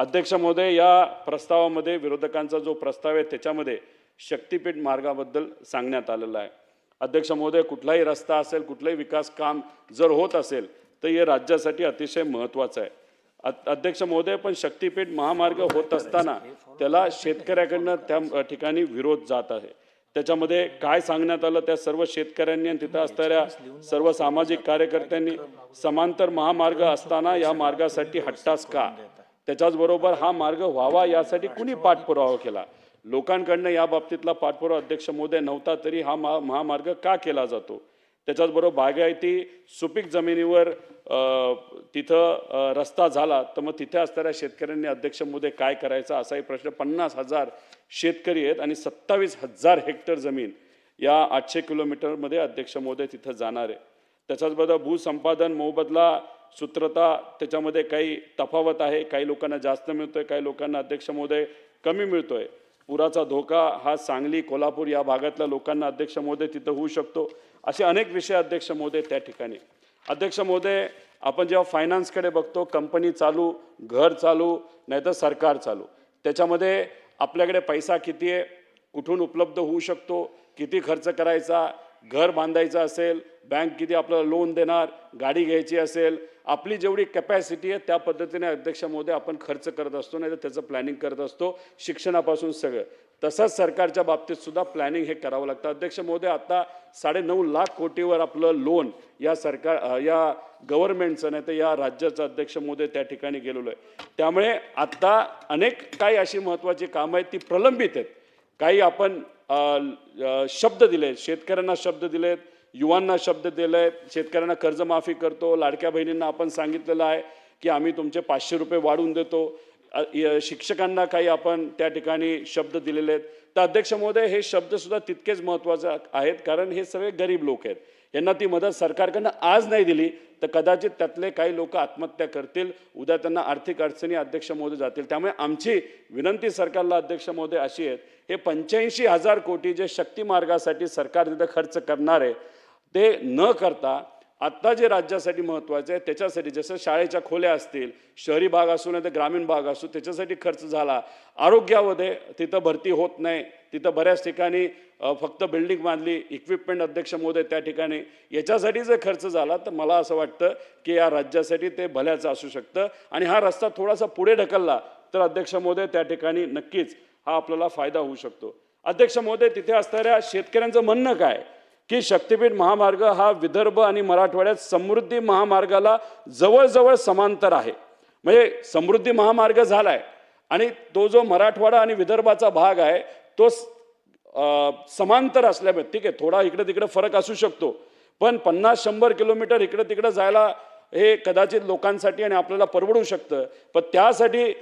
अध्यक्ष महोदय या प्रस्तावामध्ये विरोधकांचा जो प्रस्ताव आहे त्याच्यामध्ये शक्तीपीठ मार्गाबद्दल सांगण्यात आलेलं आहे. अध्यक्ष महोदय कुठलाही रस्ता असेल कुठलंही विकास काम जर होत असेल तर हे राज्यासाठी अतिशय महत्त्वाचं आहे. अध्यक्ष महोदय पण शक्तीपीठ महामार्ग होत असताना त्याला शेतकऱ्याकडनं त्या ठिकाणी विरोध जात आहे. त्याच्यामध्ये काय सांगण्यात आलं त्या सर्व शेतकऱ्यांनी आणि तिथं असणाऱ्या सर्व सामाजिक कार्यकर्त्यांनी समांतर महामार्ग असताना या मार्गासाठी हट्टास का? त्याच्याचबरोबर हा मार्ग व्हावा यासाठी कुणी पाठपुरावा केला? लोकांकडनं या बाबतीतला पाठपुरावा अध्यक्ष मोदी नव्हता तरी हा महा महामार्ग का केला जातो? त्याच्याचबरोबर बागायती सुपीक जमिनीवर तिथं रस्ता झाला तर मग तिथे असणाऱ्या शेतकऱ्यांनी अध्यक्ष मोदी काय करायचं असाही प्रश्न पन्नास हजार शेतकरी आहेत आणि सत्तावीस हजार हेक्टर जमीन या आठशे किलोमीटरमध्ये अध्यक्ष मोदी तिथं जाणार आहे. त्याच्याचबरोबर भूसंपादन मोबदला सूत्रता त्याच्यामध्ये काही तफावत आहे काही लोकांना जास्त मिळतो आहे काही लोकांना अध्यक्ष महोदय कमी मिळतो आहे पुराचा धोका हा सांगली कोल्हापूर या भागातल्या लोकांना अध्यक्ष महोदय तिथं होऊ शकतो. असे अनेक विषय अध्यक्ष महोदय त्या ठिकाणी. अध्यक्ष महोदय आपण जेव्हा फायनान्सकडे बघतो कंपनी चालू घर चालू नाहीतर सरकार चालू. त्याच्यामध्ये आपल्याकडे पैसा किती आहे कुठून उपलब्ध होऊ शकतो किती खर्च करायचा घर बांधायचं असेल बँक किती आपल्याला लोन देणार गाडी घ्यायची असेल आपली जेवढी कॅपॅसिटी आहे त्या पद्धतीने अध्यक्ष महोदय आपण खर्च करत असतो नाही तर त्याचं प्लॅनिंग करत असतो शिक्षणापासून सगळं. तसंच सरकारच्या बाबतीत सुद्धा प्लॅनिंग हे करावं लागतं. अध्यक्ष महोदय आता साडेनऊ लाख कोटीवर आपलं लोन या सरकार या गव्हर्नमेंटचं नाही तर या राज्याचं अध्यक्ष महोदय त्या ठिकाणी गेलेलो आहे. त्यामुळे आत्ता अनेक काही अशी महत्त्वाची कामं आहेत ती प्रलंबित आहेत. काही आपण शब्द दिले शेतकऱ्यांना शब्द दिलेत युवांना शब्द दिले शेतकऱ्यांना कर्जमाफी करतो. लाडक्या बहिणींना आपण सांगितलेलं आहे की आम्ही तुमचे पाचशे रुपये वाढवून देतो. शिक्षकांना काही आपण त्या ठिकाणी शब्द दिलेले आहेत. तर अध्यक्ष महोदय हे शब्दसुद्धा तितकेच महत्त्वाचे आहेत कारण हे सगळे गरीब लोक आहेत. यांना ती मदत सरकारकडनं आज नाही दिली तर कदाचित त्यातले काही लोक आत्महत्या करतील उद्या त्यांना आर्थिक अडचणी अध्यक्ष महोदय जातील. त्यामुळे आमची विनंती सरकारला अध्यक्ष महोदय अशी आहेत हे पंच्याऐंशी हजार कोटी जे शक्ती मार्गासाठी सरकार तिथं खर्च करणार आहे ते न करता आत्ता जे राज्यासाठी महत्त्वाचं आहे त्याच्यासाठी जसं शाळेच्या खोल्या असतील शहरी भाग असू नाही तर ग्रामीण भाग असू त्याच्यासाठी खर्च झाला. आरोग्यामध्ये तिथं भरती होत नाही. तिथं बऱ्याच ठिकाणी फक्त बिल्डिंग बांधली इक्विपमेंट अध्यक्ष महोदय त्या ठिकाणी. याच्यासाठी जर खर्च झाला तर मला असं वाटतं की या राज्यासाठी ते भल्याचं असू शकतं. आणि हा रस्ता थोडासा पुढे ढकलला तर अध्यक्ष महोदय त्या ठिकाणी नक्कीच हा आपल्याला फायदा होऊ शकतो. अध्यक्ष महोदय तिथे असणाऱ्या शेतकऱ्यांचं म्हणणं काय? की शक्तिपीठ महामार्ग हा विदर्भ आणि मराठवाड्यात समृद्धी महामार्गाला जवळजवळ समांतर आहे. म्हणजे समृद्धी महामार्ग झालाय आणि तो जो मराठवाडा आणि विदर्भाचा भाग आहे तो समांतर असल्यामुळे ठीक आहे थोडा इकडे तिकडे फरक असू शकतो. पण पन्नास शंभर किलोमीटर इकडे तिकडे जायला हे कदाचित लोकांसाठी आणि आपल्याला परवडू शकतं. पण त्यासाठी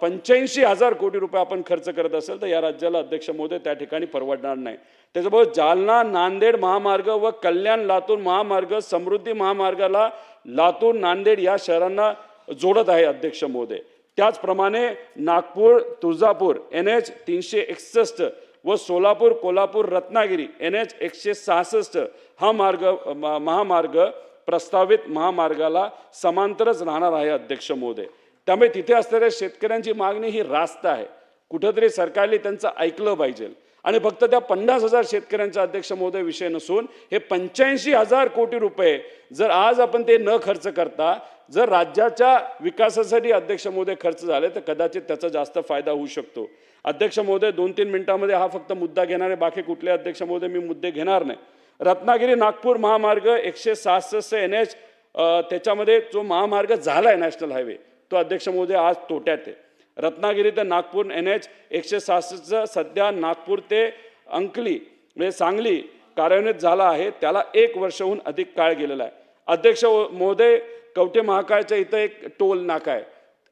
पंच्याऐंशी हजार कोटी रुपये आपण खर्च करत असेल तर या राज्याला अध्यक्ष महोदय त्या ठिकाणी परवडणार नाही. त्याच्याबरोबर जालना नांदेड महामार्ग व कल्याण लातूर महामार्ग समृद्धी महामार्गाला लातूर नांदेड या शहरांना जोडत आहे अध्यक्ष महोदय त्याचप्रमाणे नागपूर तुळजापूर एन एच तीनशे एकसष्ट व सोलापूर कोल्हापूर रत्नागिरी एन एच एकशे सहासष्ट हा मार्ग महामार्ग प्रस्तावित महामार्गाला समांतरच राहणार आहे अध्यक्ष महोदय. त्यामुळे तिथे असणाऱ्या शेतकऱ्यांची मागणी ही रास्त आहे. कुठंतरी सरकारने त्यांचं ऐकलं पाहिजे. आणि फक्त त्या पन्नास हजार शेतकऱ्यांचा अध्यक्ष महोदय विषय नसून हे पंच्याऐंशी हजार कोटी रुपये जर आज आपण ते न खर्च करता जर राज्याच्या विकासासाठी अध्यक्ष महोदय खर्च झाले तर कदाचित त्याचा जास्त फायदा होऊ शकतो. अध्यक्ष महोदय दोन तीन मिनिटांमध्ये हा फक्त मुद्दा घेणार आहे बाकी कुठले अध्यक्ष महोदय मी मुद्दे घेणार नाही. रत्नागिरी नागपूर महामार्ग एकशे सहासष्ट एन एच त्याच्यामध्ये जो महामार्ग झाला आहे नॅशनल हायवे तो अध्यक्ष महोदय आज तोट्यात आहे. रत्नागिरी ते नागपूर एन एच एकशे सहासष्टचं सध्या नागपूर ते अंकली म्हणजे सांगली कार्यान्वित झाला आहे. त्याला एक वर्षहून अधिक काळ गेलेला आहे. अध्यक्ष महोदय कवठे महाकाळच्या इथं एक टोल नाका आहे.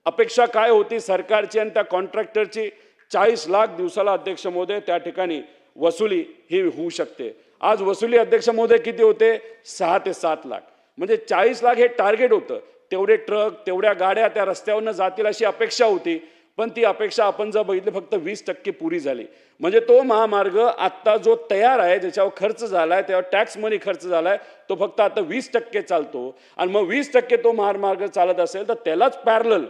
अपेक्षा काय होती सरकारची आणि त्या कॉन्ट्रॅक्टरची? चाळीस लाख दिवसाला अध्यक्ष महोदय त्या ठिकाणी वसुली ही होऊ शकते. आज वसुली अध्यक्ष महोदय किती होते? सहा ते सात लाख. म्हणजे चाळीस लाख हे टार्गेट होतं. तेवढे ट्रक तेवढ्या गाड्या त्या रस्त्यावरनं जातील अशी अपेक्षा होती. पण ती अपेक्षा आपण जर बघितली फक्त वीस टक्के पुरी झाली. म्हणजे तो महामार्ग आत्ता जो तयार आहे ज्याच्यावर खर्च झाला आहे त्यावर टॅक्स मनी खर्च झाला आहे तो फक्त आता वीस टक्के चालतो. आणि मग वीस टक्के तो महामार्ग चालत असेल तर त्यालाच पॅरल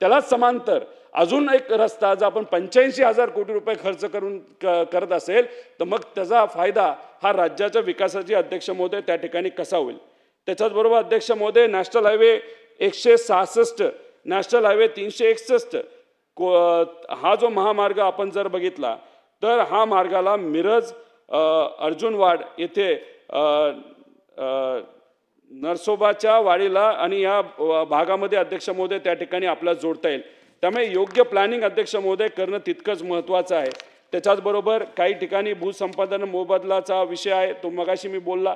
त्यालाच समांतर. अजून एक रस्ता जर आपण पंच्याऐंशी हजार कोटी रुपये खर्च करून करत असेल तर मग त्याचा फायदा हा राज्याच्या विकासाची अध्यक्ष महोदय त्या ठिकाणी कसा होईल? त्याच्याचबरोबर अध्यक्ष महोदय नॅशनल हायवे एकशे सहासष्ट नॅशनल हायवे तीनशे एकसष्ट. को हा जो महामार्ग आपण जर बघितला तर हा मार्गाला मिरज अर्जुनवाड येथे नरसोबाच्या वाडीला आणि या भागामध्ये अध्यक्ष महोदय त्या ठिकाणी आपल्याला जोडता येईल. त्यामुळे योग्य प्लॅनिंग अध्यक्ष महोदय करणं तितकंच महत्त्वाचं आहे. त्याच्याचबरोबर काही ठिकाणी भूसंपादन मोबदलाचा विषय आहे तो मगाशी मी बोलला.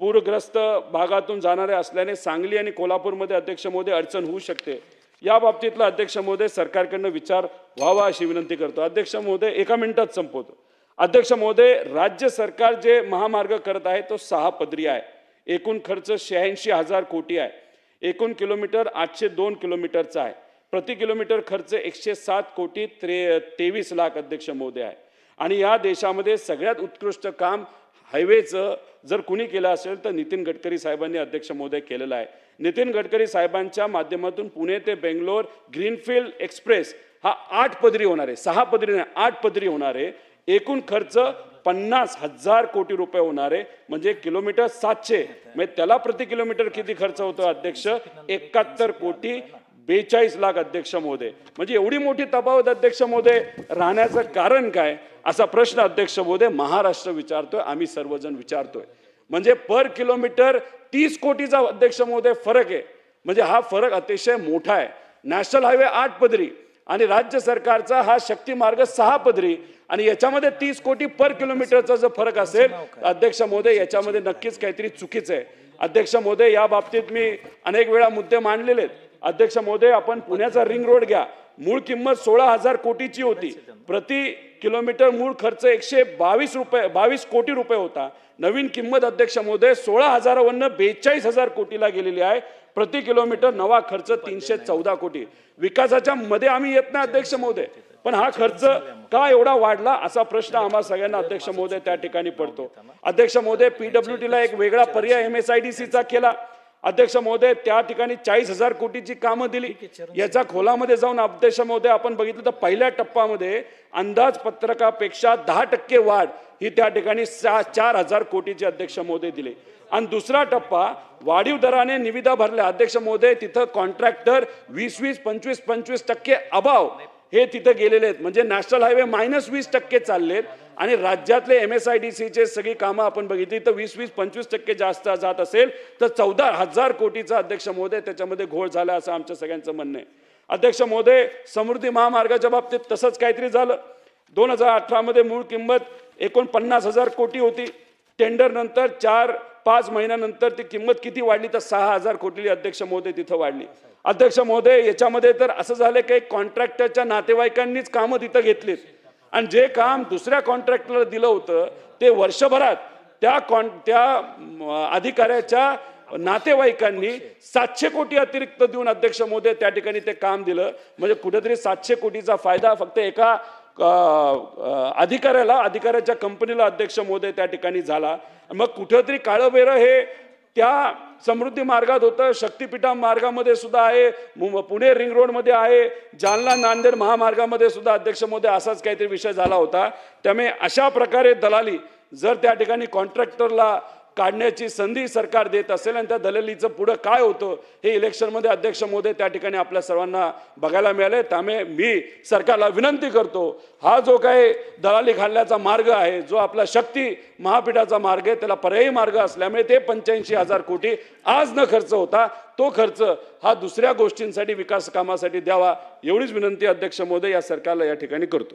पूरग्रस्त भागातून जाणारे असल्याने सांगली आणि कोल्हापूरमध्ये अध्यक्ष महोदय अडचण होऊ शकते. या बाबतीतला अध्यक्ष महोदय सरकारकडनं विचार व्हावा अशी विनंती करतो. अध्यक्ष महोदय एका मिनिटात संपवतो. अध्यक्ष महोदय राज्य सरकार जे महामार्ग करत आहे तो सहा पदरी आहे. एकूण खर्च शहाऐंशी हजार कोटी आहे. एकूण किलोमीटर आठशे दोन किलोमीटरचा आहे. प्रति किलोमीटर खर्च एकशे सात कोटी त्रे तेवीस लाख अध्यक्ष महोदय आहे. आणि या देशामध्ये सगळ्यात उत्कृष्ट काम हायवेचं जर कुणी केलं असेल तर नितीन गडकरी साहेबांनी अध्यक्ष महोदय केलेलं आहे. नितीन गडकरी साहेबांच्या माध्यमातून पुणे ते बेंगलोर ग्रीनफील्ड एक्सप्रेस हा आठ पदरी होणार आहे. सहा पदरी नाही आठ पदरी होणार आहे. एकूण खर्च पन्नास हजार कोटी रुपये होणार आहे. म्हणजे किलोमीटर सातशे. म्हणजे त्याला प्रति किलोमीटर किती खर्च होतो अध्यक्ष? एकाहत्तर कोटी बेचाळीस लाख अध्यक्ष महोदय. म्हणजे एवढी मोठी तफावत अध्यक्ष महोदय राहण्याचं कारण काय? असा प्रश्न अध्यक्ष महोदय महाराष्ट्र विचारतोय आम्ही सर्वजण विचारतोय. म्हणजे पर किलोमीटर तीस कोटीचा अध्यक्ष महोदय फरक आहे. म्हणजे हा फरक अतिशय मोठा आहे. नॅशनल हायवे आठ पदरी आणि राज्य सरकारचा हा शक्ती मार्ग सहा पदरी आणि याच्यामध्ये तीस कोटी पर किलोमीटरचा जर फरक असेल अध्यक्ष महोदय याच्यामध्ये नक्कीच काहीतरी चुकीचं आहे. अध्यक्ष महोदय या बाबतीत मी अनेक वेळा मुद्दे मांडलेले आहेत. अध्यक्ष महोदय आपण पुण्याचा रिंग रोड घ्या. मूळ किंमत सोळा हजार कोटीची होती. प्रति किलोमीटर मूळ खर्च एकशे बावीस रुपये बावीस कोटी रुपये होता. नवीन किंमत अध्यक्ष महोदय सोळा हजारावरनं बेचाळीस हजार कोटीला गेलेली आहे. प्रति किलोमीटर नवा खर्च तीनशे चौदा कोटी. विकासाच्या मध्ये आम्ही येत नाही अध्यक्ष महोदय पण हा खर्च का एवढा वाढला असा प्रश्न आम्हा सगळ्यांना अध्यक्ष महोदय त्या ठिकाणी पडतो. अध्यक्ष महोदय पीडब्ल्यू ला एक वेगळा पर्याय एम एस आय डी सीचा केला. अध्यक्ष महोदय त्या ठिकाणी चाळीस हजार कोटीची कामं दिली. याच्या खोलामध्ये जाऊन अध्यक्ष महोदय आपण बघितलं तर पहिल्या टप्प्यामध्ये अंदाजपत्रकापेक्षा दहा टक्के वाढ ही त्या ठिकाणी सा चार हजार कोटीचे अध्यक्ष महोदय दिले. आणि दुसरा टप्पा वाढीव दराने निविदा भरल्या. अध्यक्ष महोदय तिथं कॉन्ट्रॅक्टर वीस वीस पंचवीस पंचवीस टक्के अभाव. हे तिथं गेलेले आहेत. म्हणजे नॅशनल हायवे मायनस वीस टक्के चाललेत आणि राज्यातले एम एस आय डी सीचे सगळी कामं आपण बघितली. तर वीस वीस पंचवीस टक्के जास्त जात असेल तर चौदा हजार कोटीचा अध्यक्ष महोदय त्याच्यामध्ये घोळ झाला असं आमच्या सगळ्यांचं म्हणणं आहे. अध्यक्ष महोदय समृद्धी महामार्गाच्या बाबतीत तसंच काहीतरी झालं. दोन हजार अठरामध्ये मूळ किंमत एकोणपन्नास हजार कोटी होती. टेंडर नंतर चार पाच महिन्यानंतर ती किंमत किती वाढली? तर सहा हजार कोटी अध्यक्ष महोदय तिथं वाढली. अध्यक्ष महोदय याच्यामध्ये तर असं झालं की कॉन्ट्रॅक्टरच्या नातेवाईकांनीच कामं तिथं घेतलीत. आणि जे काम दुसऱ्या कॉन्ट्रॅक्टरला दिलं होतं ते वर्षभरात त्या कॉन त्या अधिकाऱ्याच्या नातेवाईकांनी सातशे कोटी अतिरिक्त देऊन अध्यक्ष महोदय त्या ठिकाणी ते काम दिलं. म्हणजे कुठेतरी सातशे कोटीचा फायदा फक्त एका अधिकाऱ्याला अधिकाऱ्याच्या कंपनीला अध्यक्ष महोदय त्या ठिकाणी झाला. मग कुठेतरी काळं हे त्या समृद्धी मार्गात होतं. शक्तिपीठा मार्गामध्ये सुद्धा आहे. पुणे रिंग रोडमध्ये आहे. जालना नांदेड महामार्गामध्ये सुद्धा अध्यक्ष मोदी असाच काहीतरी विषय झाला होता. त्यामुळे अशा प्रकारे दलाली जर त्या ठिकाणी कॉन्ट्रॅक्टरला काढण्याची संधी सरकार देत असेल आणि त्या दलालीचं पुढं काय होतं हे इलेक्शनमध्ये अध्यक्ष महोदय त्या ठिकाणी आपल्या सर्वांना बघायला मिळाले. त्यामुळे मी सरकारला विनंती करतो हा जो काही दलाली घालण्याचा मार्ग आहे जो आपला शक्ती महापीठाचा मार्ग आहे त्याला पर्यायी मार्ग असल्यामुळे ते पंच्याऐंशी हजार कोटी आज न खर्च होता तो खर्च हा दुसऱ्या गोष्टींसाठी विकास कामासाठी द्यावा एवढीच विनंती अध्यक्ष महोदय या सरकारला या ठिकाणी करतो.